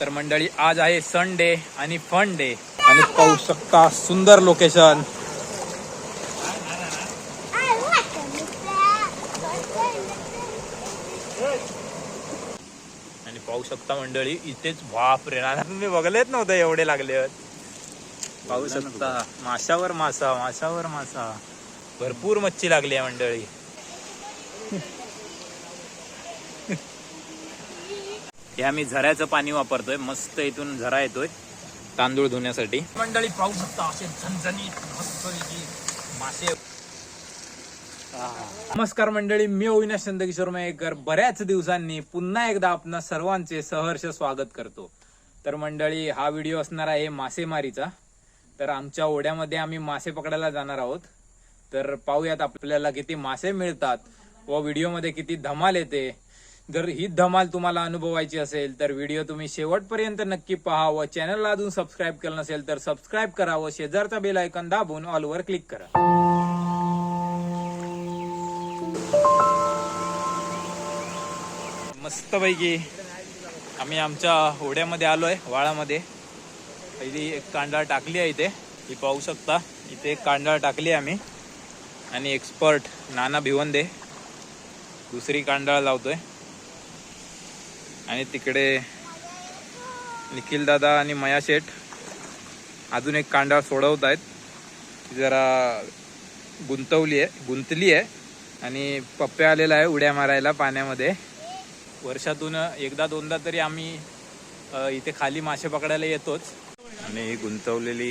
तर मंडळी आज आहे संडे आणि फन डे आणि पाहू शकता सुंदर लोकेशन आणि पाहू शकता मंडळी इथेच बाप रे मी तुम्ही बघलेच नव्हतं एवढे लागले पाहू शकता माशावर मासा माशावर मासा. भरपूर मच्छी लागली आहे मंडळी. हे आम्ही झऱ्याचं पाणी वापरतोय. मस्त इथून झरा येतोय. तांदूळ धुण्यासाठी. मंडळी पाहू शकता असे झणझणीत मस्त मासे. नमस्कार मंडळी मी अविनाश चंदकिशोर मयेकर. बऱ्याच दिवसांनी पुन्हा एकदा आपणा सर्वांचे सहर्ष स्वागत करतो. तर मंडळी हा व्हिडिओ असणार आहे मासेमारीचा. तर आमच्या ओढ्यामध्ये आम्ही मासे पकडायला जाणार आहोत. तर पाहूयात आपल्याला किती मासे मिळतात व व्हिडिओमध्ये किती धमाल येते. जर ही धमाल तुम्हाला अनुभवायची असेल तर व्हिडिओ तुम्ही शेवटपर्यंत नक्की पहा व चॅनलला अजून सबस्क्राईब केलं नसेल तर सबस्क्राईब करा व शेजारचा बेल आयकॉन दाबून ऑलवर क्लिक करा. मस्तपैकी आम्ही आमच्या होड्यामध्ये आलोय वाळामध्ये. पहिली एक कांडाळ टाकली आहे इथे. ही पाहू शकता इथे एक कांडाळ टाकली आहे आम्ही. आणि एक्सपर्ट नाना भिवंदे दुसरी कांडाळ लावतोय. आणि तिकडे निखिल दादा आणि मया शेठ अजून एक कांडाळ सोडवत आहेत. ती जरा गुंतवली आहे गुंतली आहे आणि पप्पे आलेला आहे उड्या मारायला पाण्यामध्ये. वर्षातून एकदा दोनदा तरी आम्ही इथे खाली मासे पकडायला येतोच. आणि ही गुंतवलेली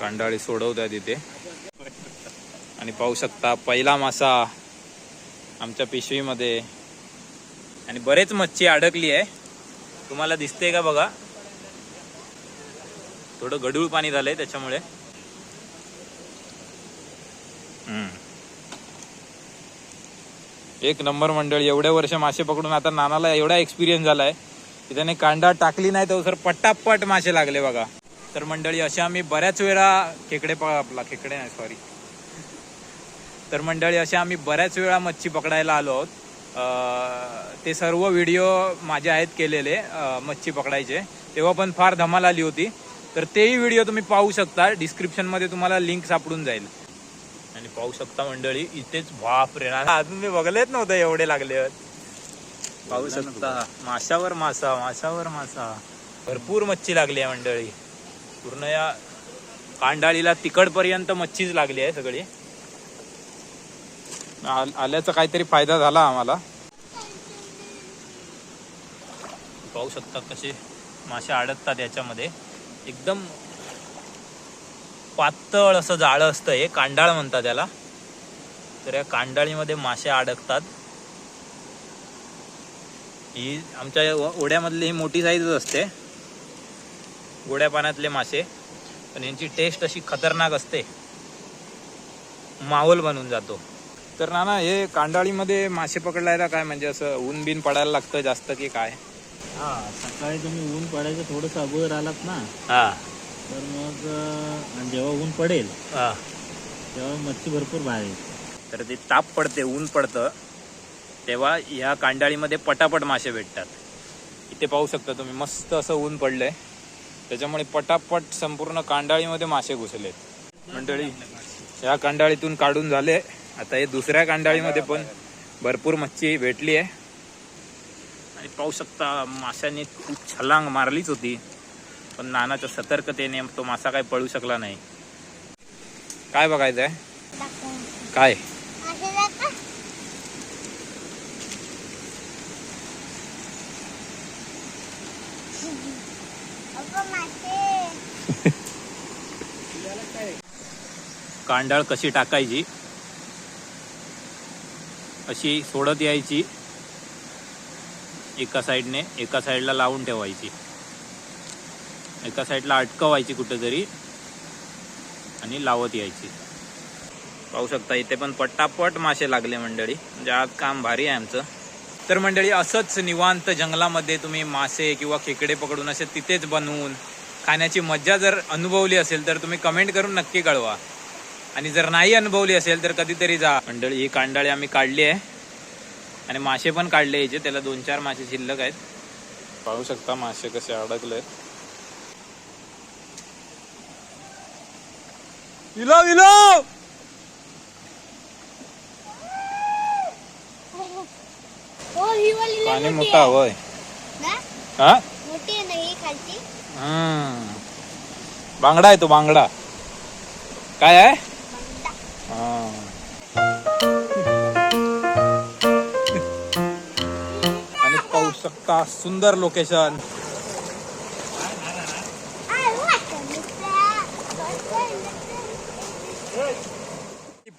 कांडाळी सोडवत आहेत इथे. आणि पाहू शकता पहिला मासा आमच्या पिशवीमध्ये आणि बरेच मच्छी अडकली आहे. तुम्हाला दिसते का बघा? थोडं गडूळ पाणी झालंय त्याच्यामुळे. हम्म. एक नंबर मंडळी एवढ्या वर्ष मासे पकडून आता नानाला एवढा एक्सपिरियन्स झालाय की त्याने कांदा टाकली नाही तर सर पटापट मासे लागले बघा. तर मंडळी अशा आम्ही बऱ्याच वेळा खेकडे प- आपला खेकडे नाही सॉरी तर मंडळी अशा आम्ही बऱ्याच वेळा मच्छी पकडायला आलो आहोत. ते सर्व व्हिडिओ माझे आहेत केलेले मच्छी पकडायचे. तेव्हा पण फार धमाल आली होती. तर तेही व्हिडिओ तुम्ही पाहू शकता. डिस्क्रिप्शनमध्ये तुम्हाला लिंक सापडून जाईल. आणि पाहू शकता मंडळी इथेच बाप रे ना. अजून मी बघलेच नव्हतं एवढे लागले आहेत. पाहू शकता. माशावर मासा माशावर मासा. भरपूर मच्छी लागली आहे मंडळी. पूर्ण या कांडाळीला तिकडपर्यंत मच्छीच लागली आहे सगळी. आल्याचा काहीतरी फायदा झाला आम्हाला. पाहू शकता कसे मासे अडकतात याच्यामध्ये. एकदम पातळ असं जाळं असतं हे कांडाळ म्हणतात त्याला तर या कांडाळीमध्ये मासे अडकतात ही आमच्या ओढ्यामधली ही मोठी साईजच असते. गोड्या पाण्यातले मासे. पण यांची टेस्ट अशी खतरनाक असते. माहोल बनून जातो. तर नाना हे कांडाळीमध्ये मासे पकडलायला काय? म्हणजे असं ऊन बिन पडायला लागतं जास्त की काय? हा सकाळी तुम्ही ऊन पडायचं थोडंसं अगोदर आलात ना हा. तर मग जेव्हा ऊन पडेल हा. तेव्हा मच्छी भरपूर बाहेर तर ते ताप पडते ऊन पडतं. तेव्हा ह्या कांडाळीमध्ये पटापट मासे भेटतात. इथे पाहू शकता तुम्ही मस्त असं ऊन पडलंय. त्याच्यामुळे पटापट संपूर्ण कांडाळीमध्ये मासे घुसलेत. मंडळी या कांडाळीतून काढून झाले. आता हे दुसऱ्या कांडाळीमध्ये पण भरपूर मच्छी भेटली आहे. आणि पाहू शकता माशांनी खूप छलांग मारलीच होती. पण नानाच्या सतर्कतेने तो मासा काय पळू शकला नाही. काय बघायचं आहे काय? कांडाळ कशी टाकायची? अशी सोडत यायची. एका साईडने एका साईडला लावून ठेवायची. एका साईडला अटकवायची कुठेतरी आणि लावत यायची. पाहू शकता इथे पण पट्टापट मासे लागले मंडळी. म्हणजे आज काम भारी आहे आमचं. तर मंडळी असंच निवांत जंगलामध्ये तुम्ही मासे किंवा खेकडे पकडून असे तिथेच बनवून खाण्याची मज्जा जर अनुभवली असेल तर तुम्ही कमेंट करून नक्की कळवा. आणि जर नाही अनुभवली असेल तर कधीतरी जा. मंडळी ही कांडाळी आम्ही काढली आहे. आणि मासे पण काढले याचे त्याला दोन चार मासे शिल्लक आहेत. पाहू शकता मासे कसे अडकले विलो विलो पाणी मोठी. हवंय ना? हा? ही. बांगडा आहे तो बांगडा. काय आहे? शकता सुंदर लोकेशन?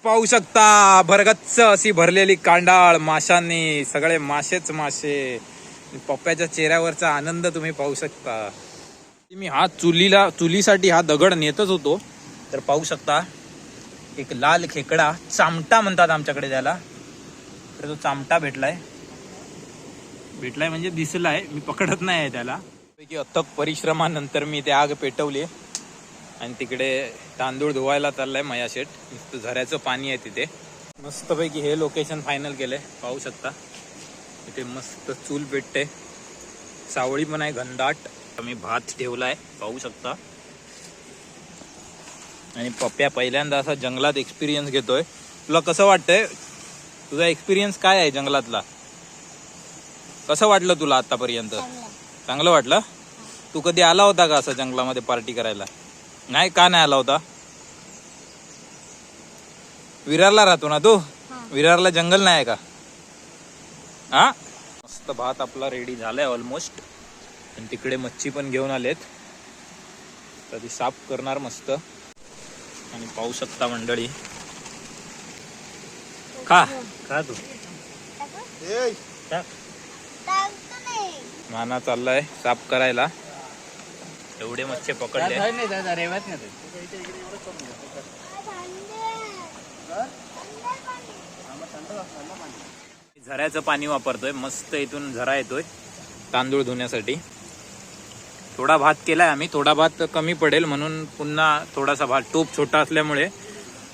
पाहू शकता भरगच्च अशी भरलेली कांडाळ माशांनी सगळे मासेच मासे पप्प्याच्या चेहऱ्यावरचा आनंद तुम्ही पाहू शकता. मी हा चुलीला चुलीसाठी हा दगड नेतच होतो. तर पाहू शकता एक लाल खेकडा चामटा म्हणतात आमच्याकडे त्याला. तर तो चामटा भेटलाय. भेटलाय म्हणजे दिसलाय. मी पकडत नाही आहे त्याला. पैकी अथक परिश्रमानंतर मी ते आग पेटवली आणि तिकडे तांदूळ धुवायला चाललाय मयाशेट नुसतं झऱ्याचं पाणी आहे तिथे. मस्तपैकी हे लोकेशन फायनल केलंय. पाहू शकता. इथे मस्त चूल पेटते सावळी पण आहे घनदाट. मी भात ठेवलाय. पाहू शकता. आणि पप्प्या पहिल्यांदा असा जंगलात एक्सपिरियन्स घेतोय. तुला कसं वाटतंय? तुझा एक्सपिरियन्स काय आहे जंगलातला? कसं वाटलं तुला आतापर्यंत चांगलं. चांगलं वाटलं? तू कधी आला होता का असं जंगलामध्ये पार्टी करायला? नाही का नाही आला होता? विरारला राहतो ना तू? हा. विरारला जंगल नाही आहे का? हा? मस्त भात आपला रेडी झालाय ऑलमोस्ट आणि तिकडे मच्छी पण घेऊन आलेत. तर ती साफ करणार मस्त. आणि पाहू शकता मंडळी. खा. खा तू. नाना चाललाय साफ करायला. एवढे मच्छी पकडले. झऱ्याचं पाणी वापरतोय मस्त इथून झरा येतोय तांदूळ धुण्यासाठी. थोडा भात केलाय आम्ही थोडा भात कमी पडेल म्हणून पुन्हा थोडासा भात टोप छोटा असल्यामुळे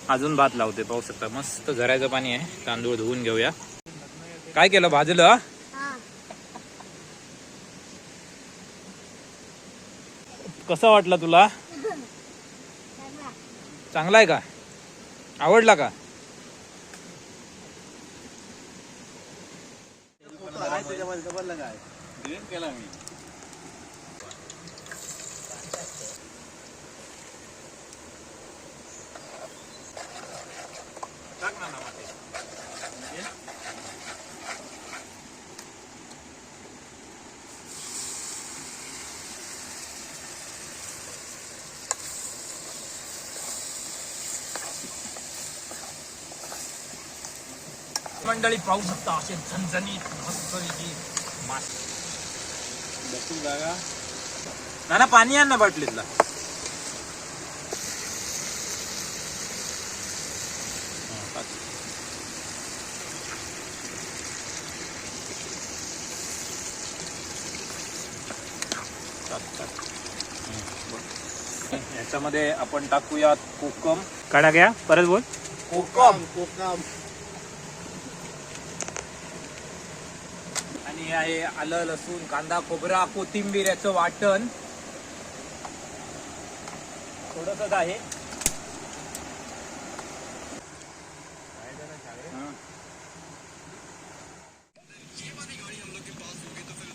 अजून भात लावते पाहू शकता. मस्त झऱ्याचं पाणी आहे तांदूळ धुवून घेऊया. काय केलं भाजलं? कसं वाटलं तुला? चांगला. आहे का? आवडला का? मंडळी पाहू शकता असे झणझणीत मस्तपैकी मास ना ना पाणी आण ना बाटलीतला. हा. याच्यामध्ये आपण टाकूयात कोकम. काढा घ्या. परत बोल. कोकम. आणि हे आहे आलं लसूण कांदा खोबरा कोथिंबीर याचं वाटण. थोडस आहे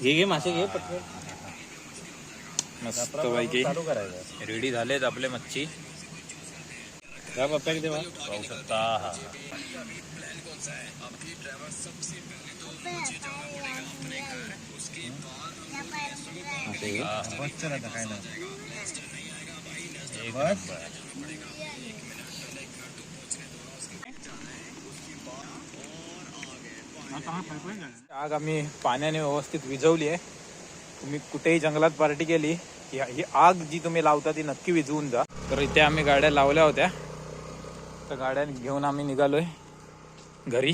घे घे मासे घे पटकन. मस्त पैकी. रेडी झालेत आपले मच्छी. जा पप्पा पाहू शकता. हा बसचं आता काय नाही आग आम्ही पाण्याने व्यवस्थित विझवली आहे. तुम्ही कुठेही जंगलात पार्टी केली की ही आग जी तुम्ही लावता ती नक्की विझवून जा तर इथे आम्ही गाड्या लावल्या होत्या. तर गाड्या घेऊन आम्ही निघालोय घरी.